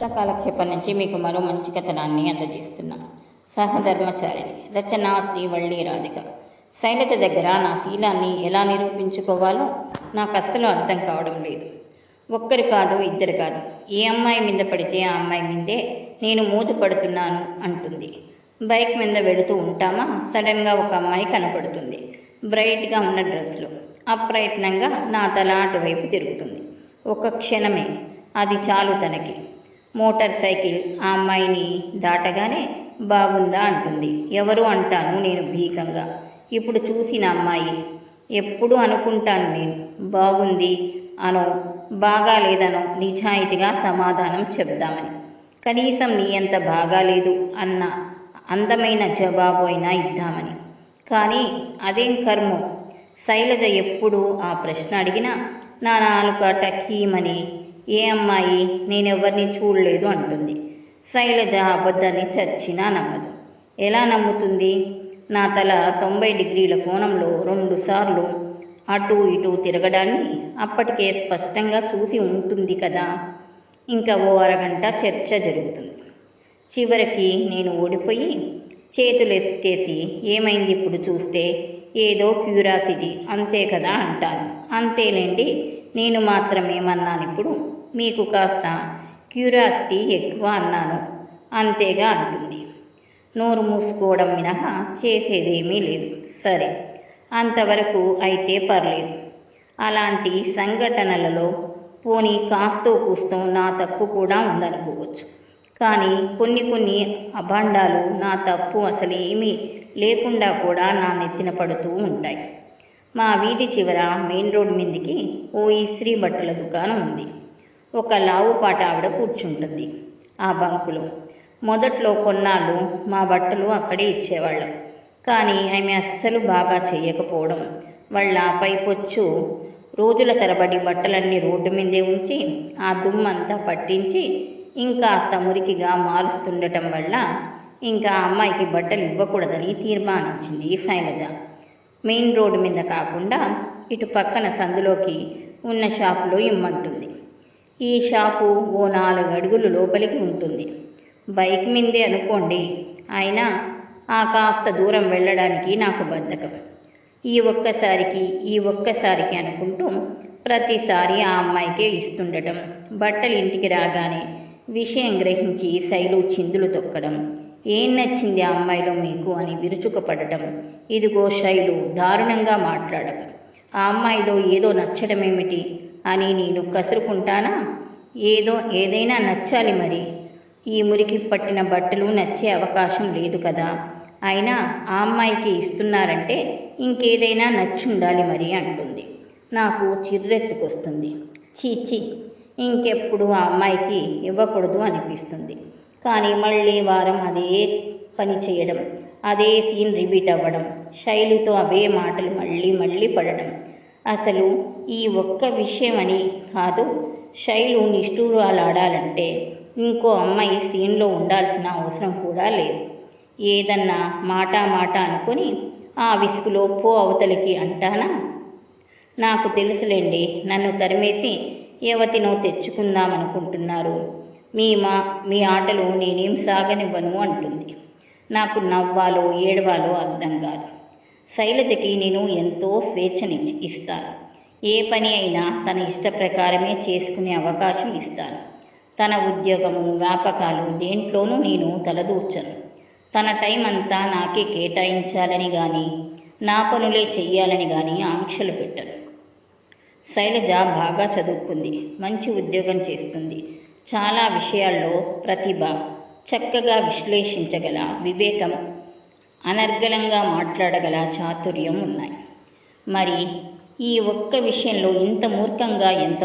కాలక్షేపం నుంచి మీకు మరో మంచి కథనాన్ని అందజేస్తున్నాం. సహధర్మచారిణి రచన శ్రీవళ్ళి రాధిక. శైలజ దగ్గర నా శీలాన్ని ఎలా నిరూపించుకోవాలో నాకు అస్సలు అర్థం కావడం లేదు. ఒక్కరు కాదు ఇద్దరు కాదు. ఏ అమ్మాయి మీద పడితే ఆ అమ్మాయి మీదే నేను మూత పడుతున్నాను అంటుంది. బైక్ మీద వెళుతూ ఉంటామా? సడన్గా ఒక అమ్మాయి కనపడుతుంది. బ్రైట్గా ఉన్న డ్రెస్లో అప్రయత్నంగా నా తల అటువైపు తిరుగుతుంది. ఒక క్షణమే. అది చాలు తనకి. మోటార్ సైకిల్ ఆ అమ్మాయిని దాటగానే బాగుందా అంటుంది. ఎవరు అంటాను నేను భీకంగా. ఇప్పుడు చూసిన అమ్మాయి ఎప్పుడు అనుకుంటాను నేను. బాగుంది అనో బాగాలేదనో నిజాయితీగా సమాధానం చెప్దామని. కనీసం నీ అంత బాగాలేదు అన్న అందమైన జవాబు అయినా ఇద్దామని. కానీ అదేం కర్మో? శైలజ ఎప్పుడు ఆ ప్రశ్న అడిగినా నా నాలుక టకీమని ఏ అమ్మాయి నేనెవరిని చూడలేదు అంటుంది. శైలజ అబద్ధాన్ని చచ్చినా నమ్మదు. ఎలా నమ్ముతుంది? నా తల తొంభై డిగ్రీల కోణంలో రెండుసార్లు అటు ఇటు తిరగడాన్ని అప్పటికే స్పష్టంగా చూసి ఉంటుంది కదా. ఇంకా ఓ అరగంట చర్చ జరుగుతుంది. చివరికి నేను ఓడిపోయి చేతులు ఎత్తేసి ఏమైంది ఇప్పుడు చూస్తే ఏదో క్యూరాసిటీ అంతే కదా అంటాను. అంతేలేండి నేను మాత్రమేమన్నాను ఇప్పుడు మీకు కాస్త క్యూరియాసిటీ ఎక్కువ అన్నాను. అంతేగా అంటుంది నోరు మూసుకోవడం మినహా చేసేదేమీ లేదు. సరే అంతవరకు అయితే పర్లేదు. అలాంటి సంఘటనలలో పోనీ కాస్తో కూస్తో నా తప్పు కూడా ఉందనుకోవచ్చు. కానీ కొన్ని కొన్ని అభాండాలు నా తప్పు అసలు ఏమీ లేకుండా కూడా నా నెత్తిన పడుతూ ఉంటాయి. మా వీధి చివర మెయిన్ రోడ్ మీదకి ఓ ఇస్త్రీ బట్టల దుకాణం ఉంది. ఒక లావుపాట ఆవిడ కూర్చుంటుంది ఆ బంకులో. మొదట్లో కొన్నాళ్ళు మా బట్టలు అక్కడే ఇచ్చేవాళ్ళం. కానీ ఆమె అస్సలు బాగా చేయకపోవడం వాళ్ళ పైపొచ్చు రోజుల తరబడి బట్టలన్నీ రోడ్డు మీదే ఉంచి ఆ దుమ్మంతా పట్టించి ఇంకాస్త మురికిగా మారుస్తుండటం వల్ల ఇంకా ఆ అమ్మాయికి బట్టలు ఇవ్వకూడదని తీర్మానించింది శైలజ. మెయిన్ రోడ్డు మీద కాకుండా ఇటు పక్కన సందులోకి ఉన్న షాపులో ఇమ్మంటుంది. ఈ షాపు ఓ నాలుగు అడుగులు లోపలికి ఉంటుంది. బైక్ మీదే అనుకోండి. అయినా ఆ కాస్త దూరం వెళ్ళడానికి నాకు బద్ధకం. ఈ ఒక్కసారికి ఈ ఒక్కసారికి అనుకుంటూ ప్రతిసారి ఆ అమ్మాయికే ఇస్తుండటం బట్టలు ఇంటికి రాగానే విషయం గ్రహించి శైలు చిందులు తొక్కడం ఏం నచ్చింది ఆ అమ్మాయిలో మీకు అని విరుచుకుపడటం ఇదిగో శైలు దారుణంగా మాట్లాడక. ఆ అమ్మాయిలో ఏదో నచ్చడమేమిటి అని నేను కసురుకుంటానా? ఏదో ఏదైనా నచ్చాలి మరి. ఈ మురికి పట్టిన బట్టలు నచ్చే అవకాశం లేదు కదా. అయినా ఆ అమ్మాయికి ఇస్తున్నారంటే ఇంకేదైనా నచ్చుండాలి మరి అంటుంది. నాకు చిర్రెత్తుకొస్తుంది. చీచి ఇంకెప్పుడు ఆ అమ్మాయికి ఇవ్వకూడదు అనిపిస్తుంది. కానీ మళ్ళీ వారం అదే పని చేయడం అదే సీన్ రిపీట్ అవ్వడం శైలితో అవే మాటలు మళ్ళీ మళ్ళీ పడడం అసలు ఈ ఒక్క విషయం అని కాదు శైలు నిష్ఠూరాలాడాలంటే ఇంకో అమ్మాయి సీన్లో ఉండాల్సిన అవసరం కూడా లేదు. ఏదన్నా మాట మాట అనుకొని ఆ విసుగులో పో అవతలికి అంటానా? నాకు తెలుసులేండి నన్ను తరిమేసి యువతినో తెచ్చుకుందామనుకుంటున్నారు. మీ మా మీ ఆటలు నేనేం సాగనివ్వను అంటుంది. నాకు నవ్వాలో ఏడవాలో అర్థం కాదు. శైలజకి నేను ఎంతో స్వేచ్ఛని ఇస్తాను. ఏ పని అయినా తన ఇష్ట ప్రకారమే చేసుకునే అవకాశం ఇస్తాను. తన ఉద్యోగము వ్యాపకాలు దేంట్లోనూ నేను తలదూర్చను. తన టైం అంతా నాకే కేటాయించాలని కానీ నా పనులే చెయ్యాలని కానీ ఆంక్షలు పెట్టను. శైలజ బాగా చదువుకుంది మంచి ఉద్యోగం చేస్తుంది. చాలా విషయాల్లో ప్రతిభ చక్కగా విశ్లేషించగల వివేకం అనర్గళంగా మాట్లాడగల చాతుర్యం ఉన్నాయి. మరి ఈ ఒక్క విషయంలో ఇంత మూర్ఖంగా ఎంత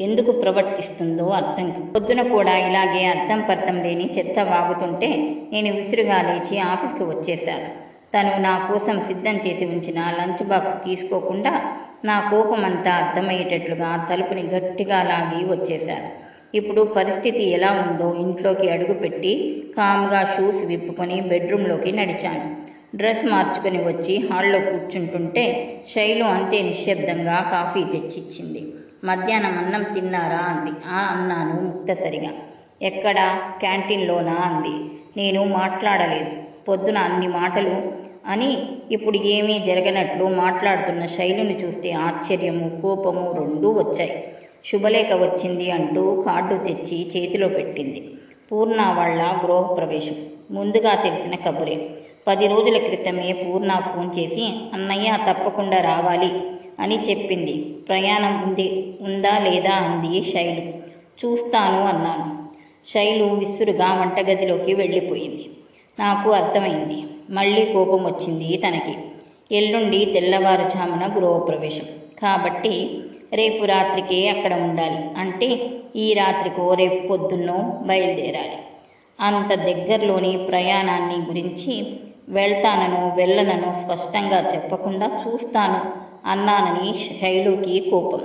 ఎందుకు ప్రవర్తిస్తుందో అర్థం పొద్దున కూడా ఇలాగే అర్థం పర్థం లేని చెత్త వాగుతుంటే నేను విసురుగా లేచి ఆఫీస్కి వచ్చేశాను. తను నా కోసం సిద్ధం చేసి ఉంచిన లంచ్ బాక్స్ తీసుకోకుండా నా కోపమంతా అర్థమయ్యేటట్లుగా తలుపుని గట్టిగా లాగి వచ్చేశాను. ఇప్పుడు పరిస్థితి ఎలా ఉందో ఇంట్లోకి అడుగుపెట్టి కామ్గా షూస్ విప్పుకొని బెడ్రూమ్లోకి నడిచాను. డ్రెస్ మార్చుకొని వచ్చి హాల్లో కూర్చుంటుంటే శైలు అంతే నిశ్శబ్దంగా కాఫీ తెచ్చిచ్చింది. మధ్యాహ్నం అన్నం తిన్నారా? అంది. ఆ అన్నాను ముక్తసరిగా. ఎక్కడ? క్యాంటీన్లోనా? అంది. నేను మాట్లాడలేదు. పొద్దున అన్ని మాటలు అని ఇప్పుడు ఏమీ జరగనట్లు మాట్లాడుతున్న శైలిని చూస్తే ఆశ్చర్యము కోపము రెండూ వచ్చాయి. శుభలేఖ వచ్చింది అంటూ కార్డు తెచ్చి చేతిలో పెట్టింది. పూర్ణ వాళ్ళ గృహప్రవేశం. ముందుగా తెలిసిన కబురే. పది రోజుల క్రితమే పూర్ణ ఫోన్ చేసి అన్నయ్య తప్పకుండా రావాలి అని చెప్పింది. ప్రయాణం ఉంది ఉందా లేదా అంది శైలు. చూస్తాను అన్నాను. శైలు విసురుగా వంటగదిలోకి వెళ్ళిపోయింది. నాకు అర్థమైంది. మళ్ళీ కోపం వచ్చింది తనకి. ఎల్లుండి తెల్లవారుజామున గృహప్రవేశం. కాబట్టి రేపు రాత్రికే అక్కడ ఉండాలి. అంటే ఈ రాత్రికో రేపు పొద్దున్నో బయలుదేరాలి. అంత దగ్గరలోని ప్రయాణాన్ని గురించి వెళ్తానను వెళ్ళనను స్పష్టంగా చెప్పకుండా చూస్తాను అన్నానని శైలుకి కోపం.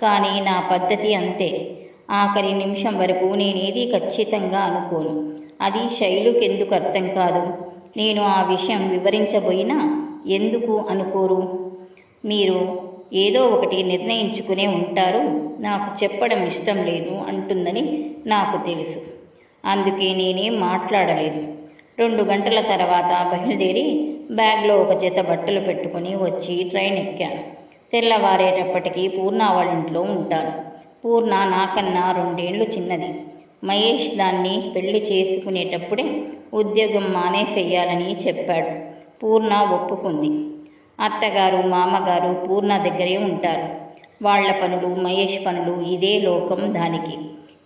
కానీ నా పద్ధతి అంతే. ఆఖరి నిమిషం వరకు నేనేది ఖచ్చితంగా అనుకోను. అది శైలుకి ఎందుకు అర్థం కాదు. నేను ఆ విషయం వివరించబోయినా ఎందుకు అనుకోరు? మీరు ఏదో ఒకటి నిర్ణయించుకునే ఉంటారు. నాకు చెప్పడం ఇష్టం లేదు అంటుందని నాకు తెలుసు. అందుకే నేనేం మాట్లాడలేదు. రెండు గంటల తర్వాత బయలుదేరి బ్యాగ్లో ఒక జత బట్టలు పెట్టుకుని వచ్చి ట్రైన్ ఎక్కాను. తెల్లవారేటప్పటికీ పూర్ణ వాళ్ళ ఇంట్లో ఉంటాను. పూర్ణ నాకన్నా రెండేళ్ళు చిన్నది. మహేష్ దాన్ని పెళ్ళి చేసుకునేటప్పుడే ఉద్యోగం మానేసేయాలని చెప్పాడు. పూర్ణ ఒప్పుకుంది. అత్తగారు మామగారు పూర్ణ దగ్గరే ఉంటారు. వాళ్ళ పనులు మహేష్ పనులు ఇదే లోకం దానికి.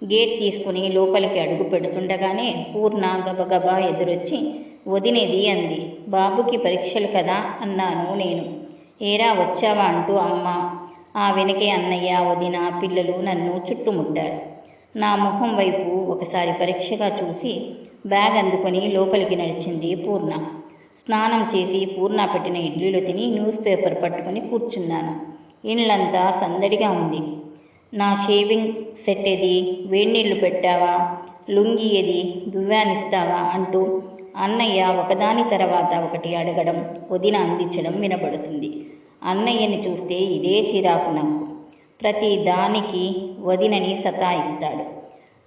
గేట్ తీసుకుని లోపలికి అడుగు పెడుతుండగానే పూర్ణ గబగబా ఎదురొచ్చి వదినేది అంది. బాబుకి పరీక్షలు కదా అన్నాను నేను. ఏరా వచ్చావా అంటూ అమ్మ. ఆ వెనకే అన్నయ్య వదిన పిల్లలు నన్ను చుట్టుముట్టారు. నా ముఖం వైపు ఒకసారి పరీక్షగా చూసి బ్యాగ్ అందుకొని లోపలికి నడిచింది పూర్ణ. స్నానం చేసి పూర్ణ పెట్టిన ఇడ్లీలు తిని న్యూస్ పేపర్ పట్టుకొని కూర్చున్నాను. ఇండ్లంతా సందడిగా ఉంది. నా షేవింగ్ సెట్ ఏది వేడినీళ్ళు పెట్టావా లుంగి ఏది దువ్వానిస్తావా అంటూ అన్నయ్య ఒకదాని తర్వాత ఒకటి అడగడం వదిన అందించడం వినబడుతుంది. అన్నయ్యని చూస్తే ఇదే చిరాకు నాకు. ప్రతి దానికి వదినని సతాయిస్తాడు.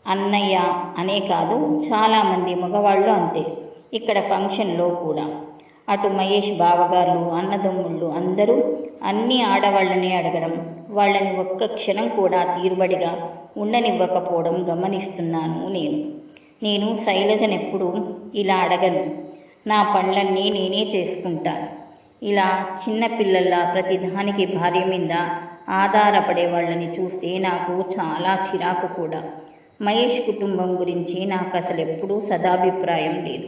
అన్నయ్య అనే కాదు చాలామంది మగవాళ్ళు అంతే. ఇక్కడ ఫంక్షన్లో కూడా. అటు మహేష్ బావగారు అన్నదమ్ముళ్ళు అందరూ అన్ని ఆడవాళ్ళని అడగడం వాళ్ళని ఒక్క క్షణం కూడా తీరుబడిగా ఉండనివ్వకపోవడం గమనిస్తున్నాను నేను. నేను శైలజనెప్పుడు ఇలా అడగను. నా పనులన్నీ నేనే చేసుకుంటాను. ఇలా చిన్నపిల్లల్లా ప్రతిదానికి భార్య మీద ఆధారపడే వాళ్ళని చూస్తే నాకు చాలా చిరాకు కూడా. మహేష్ కుటుంబం గురించి నాకు అసలు ఎప్పుడూ సదాభిప్రాయం లేదు.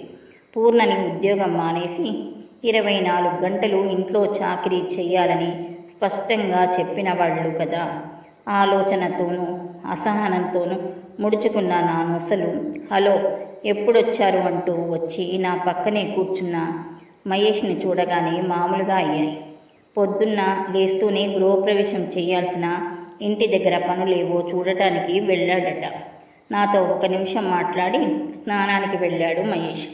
పూర్ణని ఉద్యోగం మానేసి ఇరవై నాలుగు గంటలు ఇంట్లో చాకరీ చేయాలని స్పష్టంగా చెప్పిన వాళ్ళు కదా. ఆలోచనతోనూ అసహనంతోనూ ముడుచుకున్న నా నొసలు హలో ఎప్పుడొచ్చారు? అంటూ వచ్చి నా పక్కనే కూర్చున్న మహేష్ని చూడగానే మామూలుగా అయ్యాయి. పొద్దున్న లేస్తూనే గృహప్రవేశం చేయాల్సిన ఇంటి దగ్గర పనులేవో చూడటానికి వెళ్ళాడట. నాతో ఒక నిమిషం మాట్లాడి స్నానానికి వెళ్ళాడు మహేష్.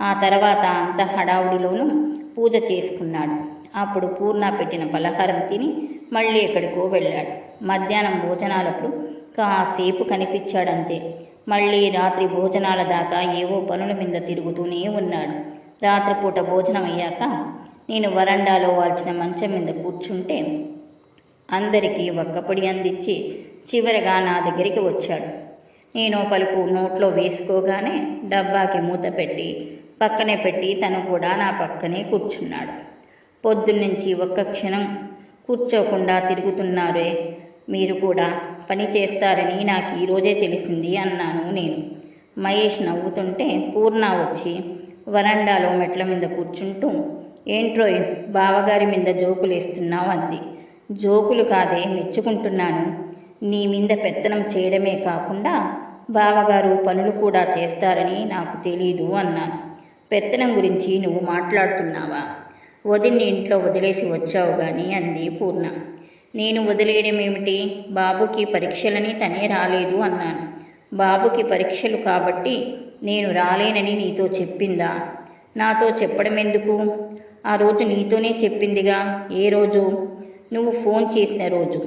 ఆ తర్వాత అంత హడావుడిలోనూ పూజ చేసుకున్నాడు. అప్పుడు పూర్ణ పెట్టిన పలహారం తిని మళ్ళీ ఎక్కడికో వెళ్ళాడు. మధ్యాహ్నం భోజనాలప్పుడు కాసేపు కనిపించాడంతే. మళ్ళీ రాత్రి భోజనాల దాకా ఏవో పనుల మీద తిరుగుతూనే ఉన్నాడు. రాత్రిపూట భోజనం అయ్యాక నేను వరండాలో వాల్చిన మంచం మీద కూర్చుంటే అందరికీ ఒక్కపొడి అందించి చివరగా నా దగ్గరికి వచ్చాడు. నేను పలుకు నోట్లో వేసుకోగానే డబ్బాకి మూత పెట్టి పక్కనే పెట్టి తను కూడా నా పక్కనే కూర్చున్నాడు. పొద్దున్నుంచి ఒక్క క్షణం కూర్చోకుండా తిరుగుతున్నారే. మీరు కూడా పని చేస్తారని నాకు ఈరోజే తెలిసింది అన్నాను నేను. మహేష్ నవ్వుతుంటే పూర్ణ వచ్చి వరండాలో మెట్ల మీద కూర్చుంటూ ఏంట్రోయ్ బావగారి మీద జోకులేస్తున్నావు అంది. జోకులు కాదే మెచ్చుకుంటున్నాను. నీ మీద పెత్తనం చేయడమే కాకుండా బావగారు పనులు కూడా చేస్తారని నాకు తెలీదు అన్నాను. పెత్తనం గురించి నువ్వు మాట్లాడుతున్నావా? వదిన్ని ఇంట్లో వదిలేసి వచ్చావు గాని అంది పూర్ణ. నేను వదిలేయడం ఏమిటి? బాబుకి పరీక్షలని తనే రాలేదు అన్నాను. బాబుకి పరీక్షలు కాబట్టి నేను రాలేనని నీతో చెప్పిందా? నాతో చెప్పడం ఎందుకు ఆ రోజు నీతోనే చెప్పిందిగా. ఏ రోజు? నువ్వు ఫోన్ చేసిన రోజు.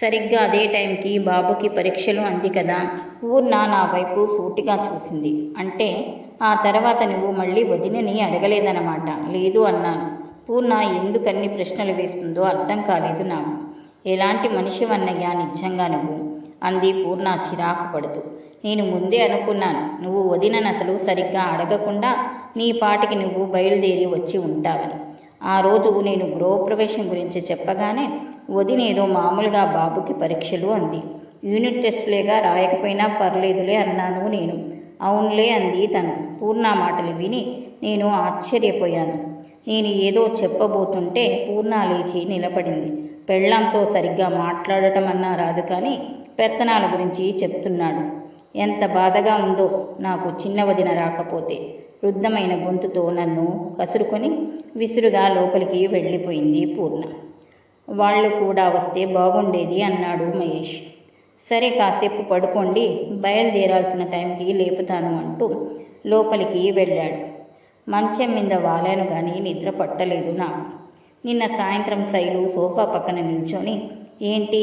సరిగ్గా అదే టైంకి బాబుకి పరీక్షలు అంది కదా. పూర్ణ నా వైపు సూటిగా చూసింది. అంటే ఆ తర్వాత నువ్వు మళ్ళీ వదినని అడగలేదన్నమాట. లేదు అన్నాను. పూర్ణ ఎందుకన్ని ప్రశ్నలు వేస్తుందో అర్థం కాలేదు నాకు. ఎలాంటి మనిషివన్నయ్యా నిజంగా నువ్వు? అంది పూర్ణ చిరాకు పడుతూ. నేను ముందే అనుకున్నాను నువ్వు వదినను అసలు సరిగ్గా అడగకుండా నీ పాటికి నువ్వు బయలుదేరి వచ్చి ఉంటావని. ఆ రోజు నేను గృహప్రవేశం గురించి చెప్పగానే వదినేదో మామూలుగా బాబుకి పరీక్షలు అంది. యూనిట్ టెస్టులేగా రాయకపోయినా పర్లేదులే అన్నాను నేను. అవునులే అంది తను. పూర్ణ మాటలు విని నేను ఆశ్చర్యపోయాను. నేను ఏదో చెప్పబోతుంటే పూర్ణ లేచి నిలబడింది. పెళ్ళాంతో సరిగ్గా మాట్లాడటం అన్నా రాదు కానీ పెత్తనాల గురించి చెప్తున్నాడు. ఎంత బాధగా ఉందో నాకు చిన్న వదిన రాకపోతే. రుద్ధమైన గొంతుతో నన్ను కసురుకొని విసురుగా లోపలికి వెళ్ళిపోయింది పూర్ణ. వాళ్ళు కూడా వస్తే బాగుండేది అన్నాడు మహేష్. సరే కాసేపు పడుకోండి బయలుదేరాల్సిన టైంకి లేపుతాను అంటూ లోపలికి వెళ్ళాడు. మంచం మీద వాలాను కానీ నిద్ర పట్టలేదు నాకు. నిన్న సాయంత్రం శైలు సోఫా పక్కన నిల్చొని ఏంటి?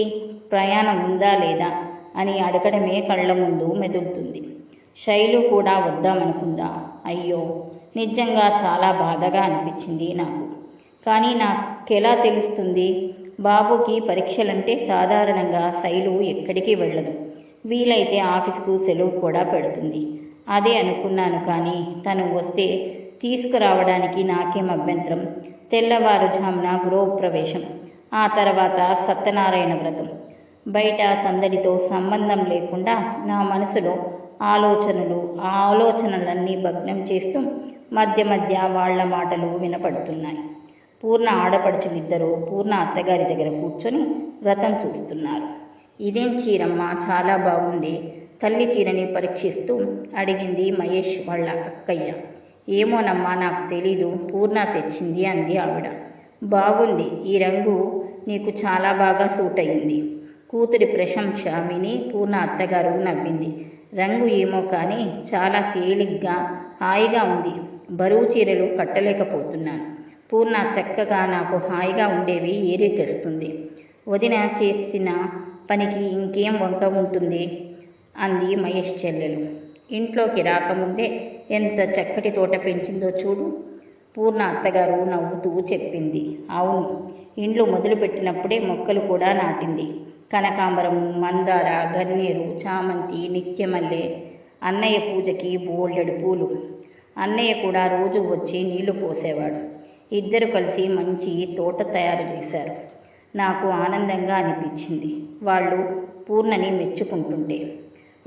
ప్రయాణం ఉందా లేదా? అని అడగడమే కళ్ళ ముందు మెదులుతుంది. శైలు కూడా వద్దామనుకుందా? అయ్యో! నిజంగా చాలా బాధగా అనిపించింది నాకు. కానీ నాకెలా తెలుస్తుంది? బాబుకి పరీక్షలంటే సాధారణంగా శైలు ఎక్కడికి వెళ్ళదు. వీలైతే ఆఫీస్కు సెలవు కూడా పెడుతుంది. అదే అనుకున్నాను కానీ తను వస్తే తీసుకురావడానికి నాకేం అభ్యంతరం? తెల్లవారుజామున గృహప్రవేశం. ఆ తర్వాత సత్యనారాయణ వ్రతం. బయట సందడితో సంబంధం లేకుండా నా మనసులో ఆలోచనలు ఆ ఆలోచనలన్నీ భగ్నం చేస్తూ మధ్య మధ్య వాళ్ళ మాటలు వినపడుతున్నాయి. పూర్ణ ఆడపడుచులిద్దరూ పూర్ణ అత్తగారి దగ్గర కూర్చొని వ్రతం చూస్తున్నారు. ఇదేం చీరమ్మ? చాలా బాగుంది. తల్లి చీరని పరీక్షిస్తూ అడిగింది మహేష్ వాళ్ళ అక్కయ్య. ఏమోనమ్మా నాకు తెలీదు పూర్ణ తెచ్చింది అంది ఆవిడ. బాగుంది ఈ రంగు నీకు చాలా బాగా సూట్ అయింది కూతురి ప్రశంస విని పూర్ణ అత్తగారు నవ్వింది. రంగు ఏమో కానీ చాలా తేలిగ్గా హాయిగా ఉంది. బరువు చీరలు కట్టలేకపోతున్నాను. పూర్ణ చక్కగా నాకు హాయిగా ఉండేవి ఏరి తెస్తుంది? వదిన చేసిన పనికి ఇంకేం వంక ఉంటుంది? అంది మహేష్ చెల్లెలు. ఇంట్లోకి రాకముందే ఎంత చక్కటి తోట పెంచిందో చూడు. పూర్ణ అత్తగారు నవ్వుతూ చెప్పింది. అవును ఇండ్లు మొదలుపెట్టినప్పుడే మొక్కలు కూడా నాటింది. కనకాంబరం మందార గన్నేరు చామంతి నిత్యమల్లె అన్నయ్య పూజకి బోల్డెడు పూలు. అన్నయ్య కూడా రోజు వచ్చి నీళ్ళు పోసేవాడు. ఇద్దరు కలిసి మంచి తోట తయారు చేశారు. నాకు ఆనందంగా అనిపించింది. వాళ్ళు పూర్ణని మెచ్చుకుంటుంటే.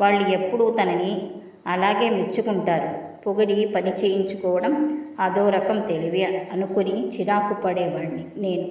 వాళ్ళు ఎప్పుడూ తనని అలాగే మెచ్చుకుంటారు. పొగిడి పని చేయించుకోవడం అదో రకం తెలివి అనుకుని చిరాకు పడేవాడిని నేను.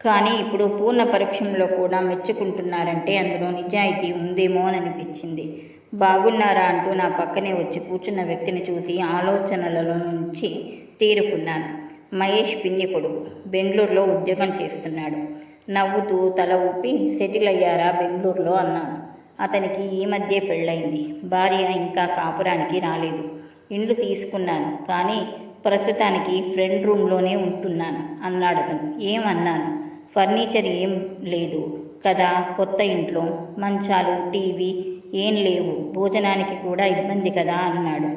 కానీ ఇప్పుడు పూర్ణ పరీక్షంలో కూడా మెచ్చుకుంటున్నారంటే అందులో నిజాయితీ ఉందేమో అని అనిపించింది. బాగున్నారా అంటూ నా పక్కనే వచ్చి కూర్చున్న వ్యక్తిని చూసి ఆలోచనలలో నుంచి తీరుకున్నాను. మహేష్ పిన్ని కొడుకు. బెంగళూరులో ఉద్యోగం చేస్తున్నాడు. నవ్వుతూ తల ఊపి సెటిల్ అయ్యారా బెంగళూరులో? అన్నాను. అతనికి ఈ మధ్య పెళ్ళయింది. భార్య ఇంకా కాపురానికి రాలేదు. ఇండ్లు తీసుకున్నాను. కానీ ప్రస్తుతానికి ఫ్రెండ్ రూమ్లోనే ఉంటున్నాను అన్నాడు అతను. ఏమన్నాను? ఫర్నిచర్ ఏం లేదు కదా కొత్త ఇంట్లో మంచాలు టీవీ ఏం లేవు. భోజనానికి కూడా ఇబ్బంది కదా అన్నాడు.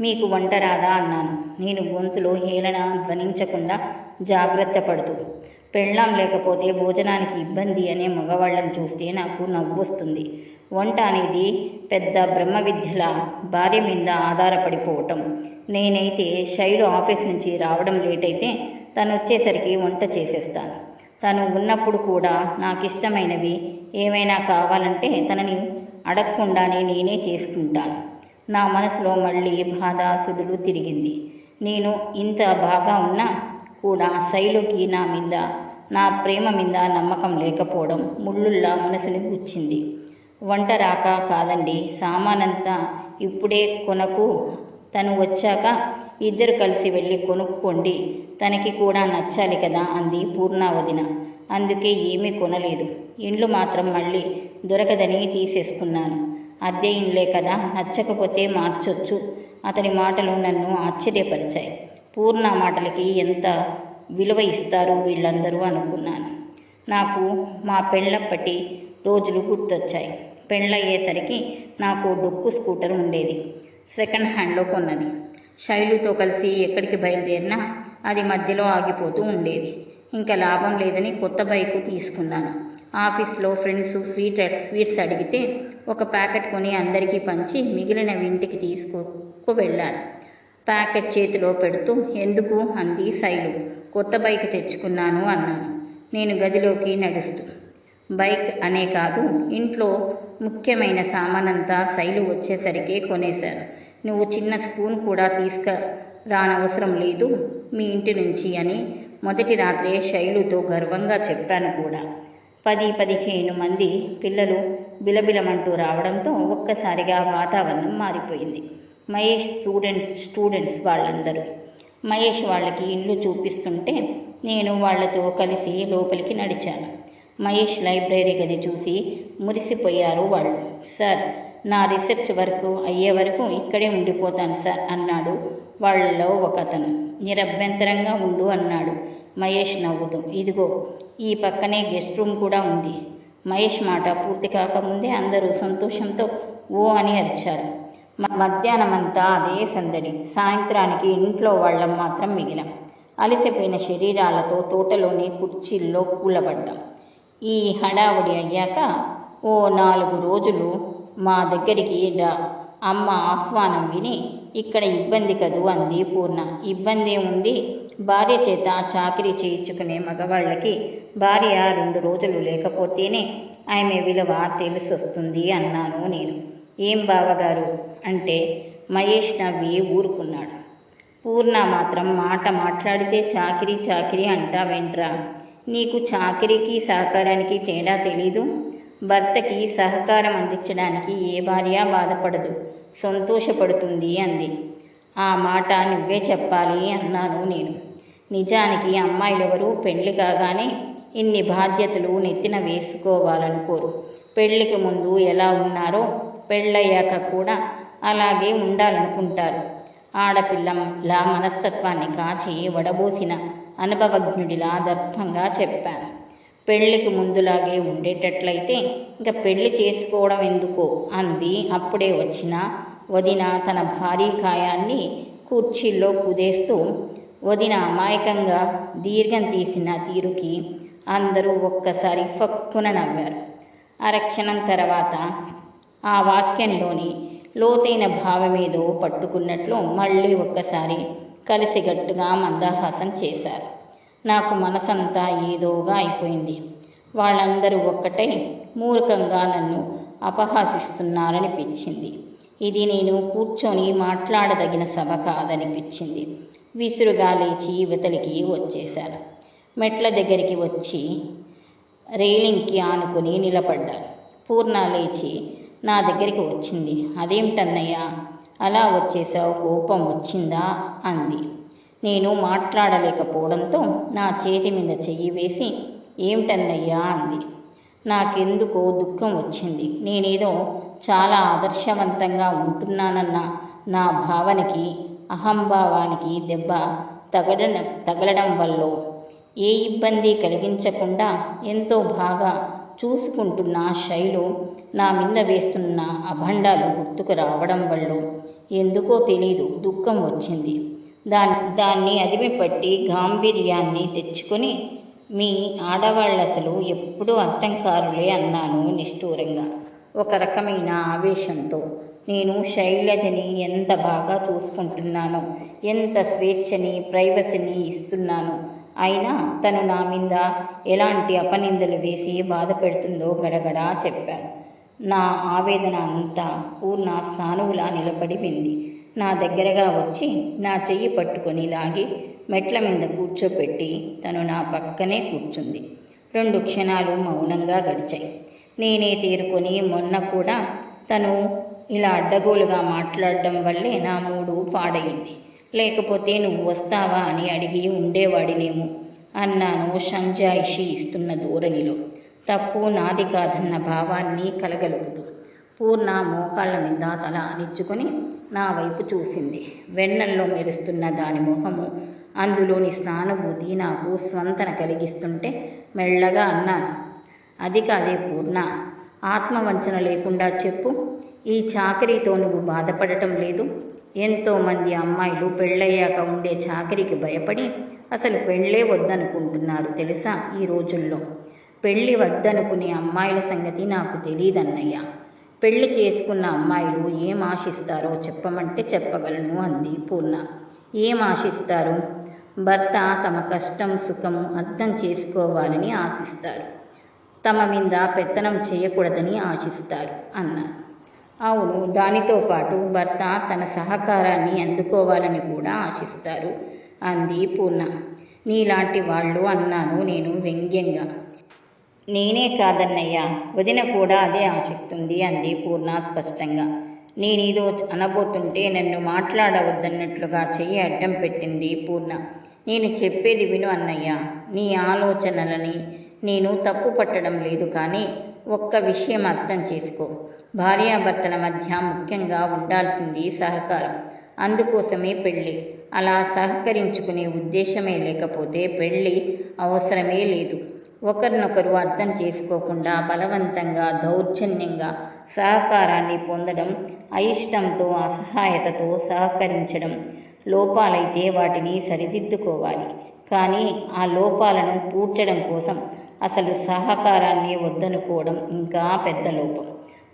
మీకు వంట రాదా అన్నాను. నేను గొంతులో హేళన ధ్వనించకుండా జాగ్రత్త పడుతూ పెళ్ళాం లేకపోతే భోజనానికి ఇబ్బంది అనే మగవాళ్ళని చూస్తే నాకు నవ్వొస్తుంది. వంట అనేది పెద్ద బ్రహ్మ విద్యల భార్య మీద ఆధారపడిపోవటం. నేనైతే శైలు ఆఫీస్ నుంచి రావడం లేట్ అయితే తను వచ్చేసరికి వంట చేసేస్తాను. తను ఉన్నప్పుడు కూడా నాకు ఇష్టమైనవి ఏమైనా కావాలంటే తనని అడగకుండానే నేనే చేసుకుంటాను. నా మనసులో మళ్ళీ బాధ సుడులు తిరిగింది. నేను ఇంత బాగా ఉన్నా కూడా శైలుకి నా మీద నా ప్రేమ మీద నమ్మకం లేకపోవడం ముళ్ళుల్లా మనసుని గుచ్చింది. వంట రాక కాదండి. సామానంతా ఇప్పుడే కొనకు. తను వచ్చాక ఇద్దరు కలిసి వెళ్ళి కొనుక్కోండి. తనకి కూడా నచ్చాలి కదా అంది పూర్ణావదిన అందుకే ఏమీ కొనలేదు. ఇండ్లు మాత్రం మళ్ళీ దొరకదని తీసేసుకున్నాను. అద్దె ఇండ్లే కదా నచ్చకపోతే మార్చొచ్చు. అతని మాటలు నన్ను ఆశ్చర్యపరిచాయి. పూర్ణ మాటలకి ఎంత విలువ ఇస్తారు వీళ్ళందరూ అనుకున్నాను. నాకు మా పెళ్ళప్పటి రోజులు గుర్తొచ్చాయి. పెళ్ళయ్యేసరికి నాకు డొక్కు స్కూటర్ ఉండేది. సెకండ్ హ్యాండ్లో కొన్నది. శైలుతో కలిసి ఎక్కడికి బయలుదేరినా అది మధ్యలో ఆగిపోతూ ఉండేది. ఇంకా లాభం లేదని కొత్త బైకు తీసుకున్నాను. ఆఫీస్లో ఫ్రెండ్స్ స్వీట్ స్వీట్స్ అడిగితే ఒక ప్యాకెట్ కొని అందరికీ పంచి మిగిలిన ఇంటికి తీసుకు వెళ్ళాను. ప్యాకెట్ చేతిలో పెడుతూ ఎందుకు? అంది శైలు. కొత్త బైక్ తెచ్చుకున్నాను అన్నాను. నేను గదిలోకి నడుస్తూ. బైక్ అనే కాదు ఇంట్లో ముఖ్యమైన సామానంతా శైలు వచ్చేసరికే కొనేశారు నువ్వు చిన్న స్పూన్ కూడా తీసుకురానవసరం లేదు మీ ఇంటి నుంచి అని మొదటి రాత్రే శైలుతో గర్వంగా చెప్పాను కూడా. పది పదిహేను మంది పిల్లలు బిలబిలమంటూ రావడంతో ఒక్కసారిగా వాతావరణం మారిపోయింది. మహేష్ స్టూడెంట్ స్టూడెంట్స్ వాళ్ళందరూ. మహేష్ వాళ్ళకి ఇండ్లు చూపిస్తుంటే నేను వాళ్ళతో కలిసి లోపలికి నడిచాను. మహేష్ లైబ్రరీ గది చూసి మురిసిపోయారు వాళ్ళు. సార్ నా రీసెర్చ్ వర్క్ అయ్యే వరకు ఇక్కడే ఉండిపోతాను సార్ అన్నాడు వాళ్ళలో ఒక అతను నిరభ్యంతరంగా ఉండు అన్నాడు. మహేష్ నవ్వుతూ ఇదిగో ఈ పక్కనే గెస్ట్ రూమ్ కూడా ఉంది. మహేష్ మాట పూర్తి కాకముందే అందరూ సంతోషంతో ఓ అని అరిచారు. మధ్యాహ్నమంతా అదే సందడి. సాయంత్రానికి ఇంట్లో వాళ్ళం మాత్రం మిగిలాం. అలసిపోయిన శరీరాలతో తోటలోని కుర్చీల్లో కూలబడ్డాం. ఈ హడావుడి అయ్యాక ఓ నాలుగు రోజులు మా దగ్గరికి రా. అమ్మ ఆహ్వానం విని ఇక్కడ ఇబ్బంది కదూ అంది పూర్ణ. ఇబ్బంది ఉంది భార్య చేత చాకరీ చేయించుకునే మగవాళ్ళకి భార్య రెండు రోజులు లేకపోతేనే ఆమె విలువ తెలిసొస్తుంది అన్నాను నేను. ఏం బావగారు? అంటే మహేష్ నవ్వి ఊరుకున్నాడు. పూర్ణ మాత్రం మాట మాట్లాడితే చాకిరీ చాకిరీ అంటావేంట్రా నీకు చాకిరీకి సహకారానికి తేడా తెలీదు? భర్తకి సహకారం అందించడానికి ఏ భార్య బాధపడదు. సంతోషపడుతుంది అంది. ఆ మాట నువ్వే చెప్పాలి అన్నాను నేను. నిజానికి అమ్మాయిలెవరూ పెళ్ళి కాగానే ఇన్ని బాధ్యతలు నెత్తిన వేసుకోవాలనుకోరు పెళ్ళికి ముందు ఎలా ఉన్నారో పెళ్ళయ్యాక కూడా అలాగే ఉండాలనుకుంటారు. ఆడపిల్లలా మనస్తత్వాన్ని కాచి వడబోసిన అనుభవజ్ఞుడిలా దర్భంగా చెప్పాను. పెళ్ళికి ముందులాగే ఉండేటట్లయితే ఇంకా పెళ్ళి చేసుకోవడం ఎందుకో అంది. అప్పుడే వచ్చిన వదిన తన భారీ కాయాన్ని కుర్చీల్లో కుదేస్తూ వదిన అమాయకంగా దీర్ఘం తీసిన తీరుకి అందరూ ఒక్కసారి ఫక్కున నవ్వారు. అరక్షణం తర్వాత ఆ వాక్యంలోని లోతైన భావమేదో పట్టుకున్నట్లు మళ్ళీ ఒక్కసారి కలిసిగట్టుగా మందహాసం చేశారు. నాకు మనసంతా ఏదోగా అయిపోయింది. వాళ్ళందరూ ఒక్కటై మూర్ఖంగా నన్ను అపహాసిస్తున్నారనిపించింది. ఇది నేను కూర్చొని మాట్లాడదగిన సభ కాదనిపించింది. విసురుగా లేచి యువతలికి వచ్చేశాను. మెట్ల దగ్గరికి వచ్చి రైలింగ్కి ఆనుకుని నిలబడ్డాను. పూర్ణ లేచి నా దగ్గరికి వచ్చింది. అదేమిటన్నయ్యా? అలా వచ్చేసావు కోపం వచ్చిందా? అంది. నేను మాట్లాడలేకపోవడంతో నా చేతి మీద చెయ్యి వేసి ఏమిటన్నయ్యా అంది. నాకెందుకో దుఃఖం వచ్చింది. నేనేదో చాలా ఆదర్శవంతంగా ఉంటున్నానన్న నా భావనకి అహంభావానికి దెబ్బ తగలడం తగలడం వల్ల ఏ ఇబ్బంది కలిగించకుండా ఎంతో బాగా చూసుకుంటున్న శైలు నా మీద వేస్తున్న అభండాలు గుర్తుకు రావడం వల్ల ఎందుకో తెలీదు. దుఃఖం వచ్చింది. దాన్ని దాన్ని అదిమిపట్టి గాంభీర్యాన్ని తెచ్చుకొని మీ ఆడవాళ్ళు అసలు ఎప్పుడూ అర్థంకారులే అన్నాను నిష్ఠూరంగా. ఒక రకమైన ఆవేశంతో. నేను శైలజని ఎంత బాగా చూసుకుంటున్నానో ఎంత స్వేచ్ఛని ప్రైవసీని ఇస్తున్నాను. అయినా తను నా మీద ఎలాంటి అపనిందలు వేసి బాధ పెడుతుందో గడగడా చెప్పాను. నా ఆవేదన అంతా పూర్ణ స్నానువులా నిలబడి వింది నా దగ్గరగా వచ్చి నా చెయ్యి పట్టుకొని లాగి మెట్ల మీద కూర్చోపెట్టి తను నా పక్కనే కూర్చుంది. రెండు క్షణాలు మౌనంగా గడిచాయి. నేనే తీరుకొని మొన్న కూడా తను ఇలా అడ్డగోలుగా మాట్లాడడం వల్లే నా మూడు పాడయింది లేకపోతే నువ్వు వస్తావా అని అడిగి ఉండేవాడినేమో అన్నాను సంజాయిషి ఇస్తున్న ధోరణిలో. తప్పు నాది కాదన్న భావాన్ని కలగలుపుతూ. పూర్ణ మోకాళ్ళ మీద తల అనిచ్చుకొని నా వైపు చూసింది. వెన్నెల్లో మెరుస్తున్న దాని మొహము. అందులోని సానుభూతి నాకు స్వంతన కలిగిస్తుంటే మెల్లగా అన్నాను. అది కాదే పూర్ణ. ఆత్మవంచన లేకుండా చెప్పు. ఈ చాకరీతో నువ్వు బాధపడటం లేదు. ఎంతోమంది అమ్మాయిలు పెళ్ళయ్యాక ఉండే చాకరీకి భయపడి అసలు పెళ్ళే వద్దనుకుంటున్నారు తెలుసా ఈ రోజుల్లో? పెళ్ళి వద్దనుకునే అమ్మాయిల సంగతి నాకు తెలియదన్నయ్యా పెళ్ళి చేసుకున్న అమ్మాయిలు ఏం ఆశిస్తారో చెప్పమంటే చెప్పగలను అంది పూర్ణ. ఏం ఆశిస్తారు? భర్త తమ కష్టం సుఖం అర్థం చేసుకోవాలని ఆశిస్తారు. తమ మీద పెత్తనం చేయకూడదని ఆశిస్తారు అన్నారు. అవును దానితో పాటు భర్త తన సహకారాన్ని అందుకోవాలని కూడా ఆశిస్తారు అంది పూర్ణ. నీలాంటి వాళ్ళు అన్నాను నేను వ్యంగ్యంగా. నేనే కాదన్నయ్యా వదిన కూడా అదే ఆశిస్తుంది అంది పూర్ణ స్పష్టంగా. నేనేదో అనబోతుంటే నన్ను మాట్లాడవద్దన్నట్లుగా చెయ్యి అడ్డం పెట్టింది పూర్ణ. నేను చెప్పేది విను అన్నయ్య నీ ఆలోచనలని నేను తప్పు పట్టడం లేదు కానీ ఒక్క విషయం అర్థం చేసుకో. భార్యాభర్తల మధ్య ముఖ్యంగా ఉండాల్సింది సహకారం అందుకోసమే పెళ్ళి. అలా సహకరించుకునే ఉద్దేశమే లేకపోతే పెళ్ళి అవసరమే లేదు. ఒకరినొకరు అర్థం చేసుకోకుండా బలవంతంగా దౌర్జన్యంగా సహకారాన్ని పొందడం అయిష్టంతో అసహాయతతో సహకరించడం. లోపాలైతే వాటిని సరిదిద్దుకోవాలి. కానీ ఆ లోపాలను పూడ్చడం కోసం అసలు సహకారాన్ని వద్దనుకోవడం ఇంకా పెద్ద లోపం.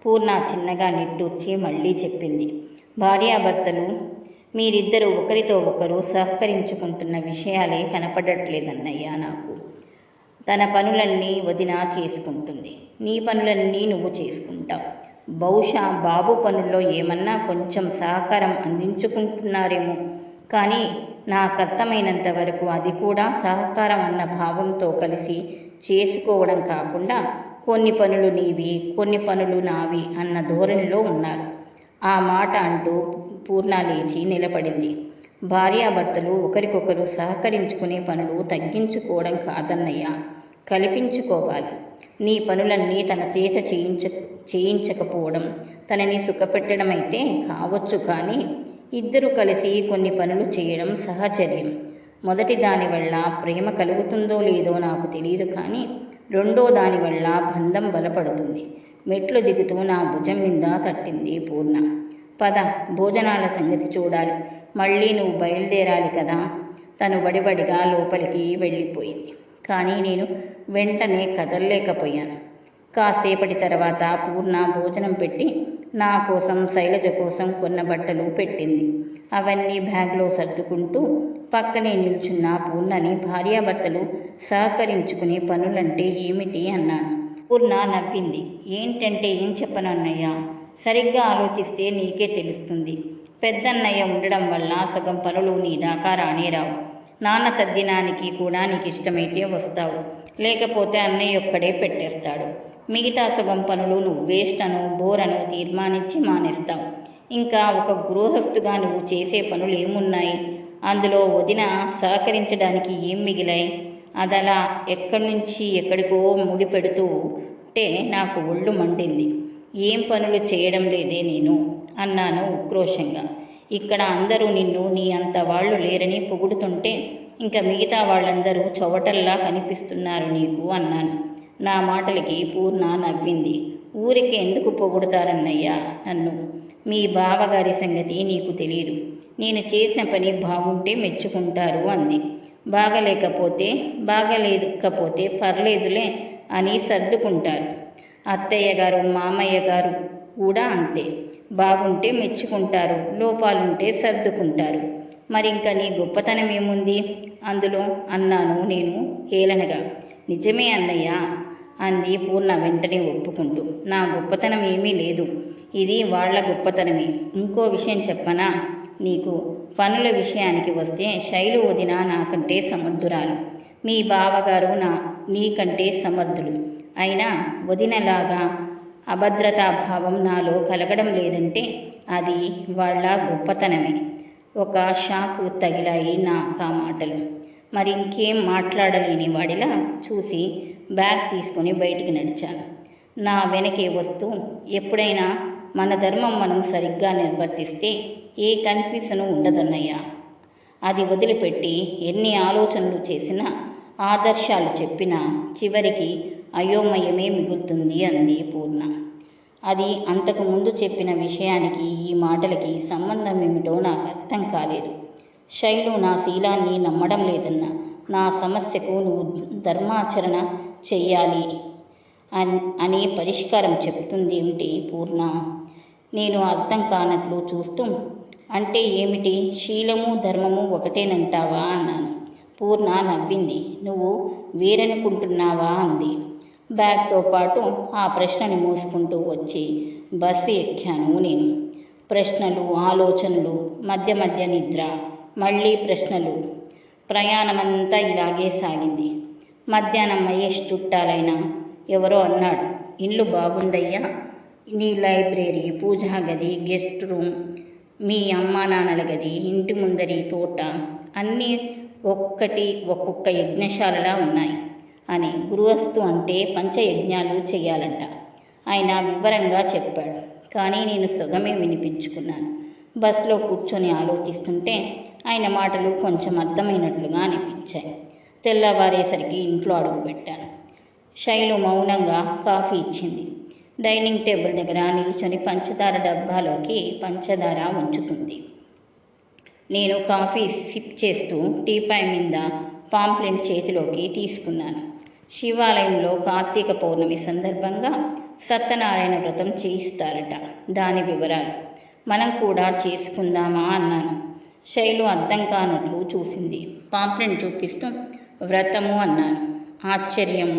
పూర్ణ చిన్నగా నిట్టూర్చి మళ్ళీ చెప్పింది. భార్యాభర్తలు మీరిద్దరూ ఒకరితో ఒకరు సహకరించుకుంటున్న విషయాలే కనపడట్లేదన్నయ్యా నాకు. తన పనులన్నీ వదిన చేసుకుంటుంది. నీ పనులన్నీ నువ్వు చేసుకుంటావు. బహుశా బాబు పనుల్లో ఏమన్నా కొంచెం సహకారం అందించుకుంటున్నారేమో. కానీ నాకు అర్థమైనంత వరకు అది కూడా సహకారం అన్న భావంతో కలిసి చేసుకోవడం కాకుండా కొన్ని పనులు నీవి కొన్ని పనులు నావి అన్న ధోరణిలో ఉన్నారు. ఆ మాట అంటూ పూర్ణ లేచి నిలబడింది. భార్యాభర్తలు ఒకరికొకరు సహకరించుకునే పనులు తగ్గించుకోవడం కాదన్నయ్యా. కల్పించుకోవాలి. నీ పనులన్నీ తన చేత చేయించ చేయించకపోవడం తనని సుఖపెట్టడమైతే కావచ్చు కానీ ఇద్దరు కలిసి కొన్ని పనులు చేయడం సహచర్యం. మొదటి దాని వల్ల ప్రేమ కలుగుతుందో లేదో నాకు తెలియదు కానీ రెండో దాని వల్ల బంధం బలపడుతుంది. మెట్లు దిగుతూ నా భుజం మీద తట్టింది పూర్ణ. పద భోజనాల సంగతి చూడాలి. మళ్ళీ నువ్వు బయలుదేరాలి కదా. తను బడిబడిగా లోపలికి వెళ్ళిపోయింది. కానీ నేను వెంటనే కదలలేకపోయాను. కాసేపటి తర్వాత పూర్ణ భోజనం పెట్టి నా కోసం శైలజ కోసం కొన్న బట్టలు పెట్టింది. అవన్నీ బ్యాగ్లో సర్దుకుంటూ పక్కనే నిల్చున్న పూర్ణని భార్యాభర్తలు సహకరించుకునే పనులంటే ఏమిటి అన్నాను. పూర్ణ నవ్వింది. ఏంటంటే ఏం చెప్పను అన్నయ్య? సరిగ్గా ఆలోచిస్తే నీకే తెలుస్తుంది. పెద్దన్నయ్య ఉండడం వల్ల సగం పనులు నీ దాకా రానేరావు నాన్న తద్దినానికి కూడా నీకు ఇష్టమైతే వస్తావు. లేకపోతే అన్నయ్య ఒక్కడే పెట్టేస్తాడు. మిగతా సగం పనులు నువ్వు వేస్ట్ అను బోరను తీర్మానించి మానేస్తావు. ఇంకా ఒక గృహస్థుగా నువ్వు చేసే పనులు ఏమున్నాయి అందులో వదిన సహకరించడానికి ఏం మిగిలాయి? అదలా ఎక్కడి నుంచి ఎక్కడికో ముడి పెడుతూ ఉంటే నాకు ఒళ్ళు మండింది. ఏం పనులు చేయడం లేదే నేను. అన్నాను ఉక్రోషంగా. ఇక్కడ అందరూ నిన్ను నీ అంత వాళ్ళు లేరని పొగుడుతుంటే ఇంకా మిగతా వాళ్ళందరూ చవటల్లా కనిపిస్తున్నారు నీకు అన్నాను. నా మాటలకి పూర్ణ నవ్వింది. ఊరికి ఎందుకు పొగుడుతారన్నయ్యా నన్ను? మీ బావగారి సంగతి నీకు తెలియదు నేను చేసిన పని బాగుంటే మెచ్చుకుంటారు అంది. బాగలేకపోతే బాగలేకపోతే పర్లేదులే అని సర్దుకుంటారు. అత్తయ్య గారు మామయ్య గారు కూడా అంతే. బాగుంటే మెచ్చుకుంటారు లోపాలుంటే సర్దుకుంటారు. మరి నీ గొప్పతనం ఏముంది? అందులో అన్నాను నేను హేళనగా. నిజమే అన్నయ్య అంది పూర్ణ వెంటనే ఒప్పుకుంటూ. నా గొప్పతనం ఏమీ లేదు. ఇది వాళ్ళ గొప్పతనమే. ఇంకో విషయం చెప్పనా? నీకు పనుల విషయానికి వస్తే శైలు వదిన నాకంటే సమర్థురాలు. మీ బావగారు నా నీకంటే సమర్థులు. అయినా వదినలాగా అభద్రతాభావం నాలో కలగడం లేదంటే అది వాళ్ళ గొప్పతనమే. ఒక షాక్ తగిలాయి నాకు ఆ మాటలు మరి ఇంకేం మాట్లాడలేని వాడిలా చూసి బ్యాగ్ తీసుకొని బయటికి నడిచాను. నా వెనకే వస్తూ ఎప్పుడైనా మన ధర్మం మనం సరిగ్గా నిర్వర్తిస్తే ఏ కన్ఫ్యూజను ఉండదన్నయ్యా. అది వదిలిపెట్టి ఎన్ని ఆలోచనలు చేసినా ఆదర్శాలు చెప్పినా చివరికి అయోమయమే మిగులుతుంది అంది పూర్ణ. అది అంతకు ముందు చెప్పిన విషయానికి ఈ మాటలకి సంబంధం ఏమిటో నాకు అర్థం కాలేదు. శైలు నా శీలాన్ని నమ్మడం లేదన్న నా సమస్యకు నువ్వు ధర్మాచరణ చెయ్యాలి అని అని పరిష్కారం చెప్తుంది ఏమిటి పూర్ణ? నేను అర్థం కానట్లు చూస్తూ అంటే ఏమిటి? శీలము ధర్మము ఒకటేనంటావా? అన్నాను. పూర్ణ నవ్వింది. నువ్వు వేరనుకుంటున్నావా? అంది. బ్యాగ్తో పాటు ఆ ప్రశ్నని మోసుకుంటూ వచ్చి బస్సు ఎక్కాను నేను. ప్రశ్నలు ఆలోచనలు మధ్య మధ్య నిద్ర మళ్ళీ ప్రశ్నలు. ప్రయాణమంతా ఇలాగే సాగింది. మధ్యాహ్నం మహేష్ చుట్టాలైన ఎవరో అన్నాడు. ఇల్లు బాగుందయ్యా. నీ లైబ్రరీ పూజా గది గెస్ట్ రూమ్ మీ అమ్మా నాన్నల గది ఇంటి ముందరి తోట అన్నీ ఒక్కటి ఒక్కొక్క యజ్ఞశాలలా ఉన్నాయి. అని గురువస్తు అంటే పంచయజ్ఞాలు చేయాలంట ఆయన వివరంగా చెప్పాడు. కానీ నేను సుగమే వినిపించుకున్నాను. బస్సులో కూర్చొని ఆలోచిస్తుంటే ఆయన మాటలు కొంచెం అర్థమైనట్లుగా అనిపించాయి. తెల్లవారేసరికి ఇంట్లో అడుగుపెట్టాను. శైలు మౌనంగా కాఫీ ఇచ్చింది. డైనింగ్ టేబుల్ దగ్గర నిల్చొని పంచదార డబ్బాలోకి పంచదార ఉంచుతుంది. నేను కాఫీ సిప్ చేస్తూ టీపాయ్ మీద పాంప్లెంట్ చేతిలోకి తీసుకున్నాను. శివాలయంలో కార్తీక పౌర్ణమి సందర్భంగా సత్యనారాయణ వ్రతం చేయిస్తారట. దాని వివరాలు మనం కూడా చేసుకుందామా అన్నాను. శైలు అర్థం కానట్లు చూసింది. పాంప్లెట్ చూపిస్తూ వ్రతము అన్నాను. ఆశ్చర్యం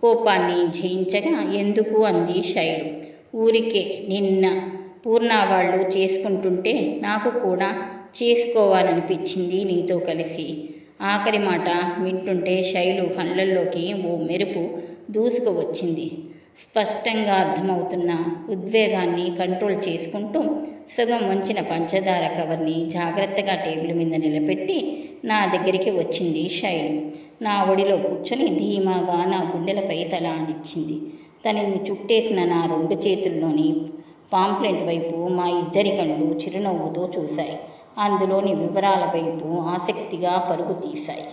కోపాన్ని జయించగా ఎందుకు అంది శైలు. ఊరికే నిన్న పూర్ణ వాళ్ళు చేసుకుంటుంటే నాకు కూడా చేసుకోవాలనిపించింది నీతో కలిసి. ఆఖరి మాట వింటుంటే శైలు కళ్ళల్లోకి ఓ మెరుపు దూసుకు వచ్చింది. స్పష్టంగా అర్థమవుతున్న ఉద్వేగాన్ని కంట్రోల్ చేసుకుంటూ సుగం వంచిన పంచదార కవర్ని జాగ్రత్తగా టేబుల్ మీద నిలబెట్టి నా దగ్గరికి వచ్చింది శైలు. నా ఒడిలో కూర్చొని ధీమాగా నా గుండెలపై తల అనిచ్చింది తనని చుట్టేసిన నా రెండు చేతుల్లోని పాంప్లెంట్ వైపు మా ఇద్దరి కళ్ళు చిరునవ్వుతో చూశాయి. అందులోని వివరాల వైపు ఆసక్తిగా పరుగు తీశాయి.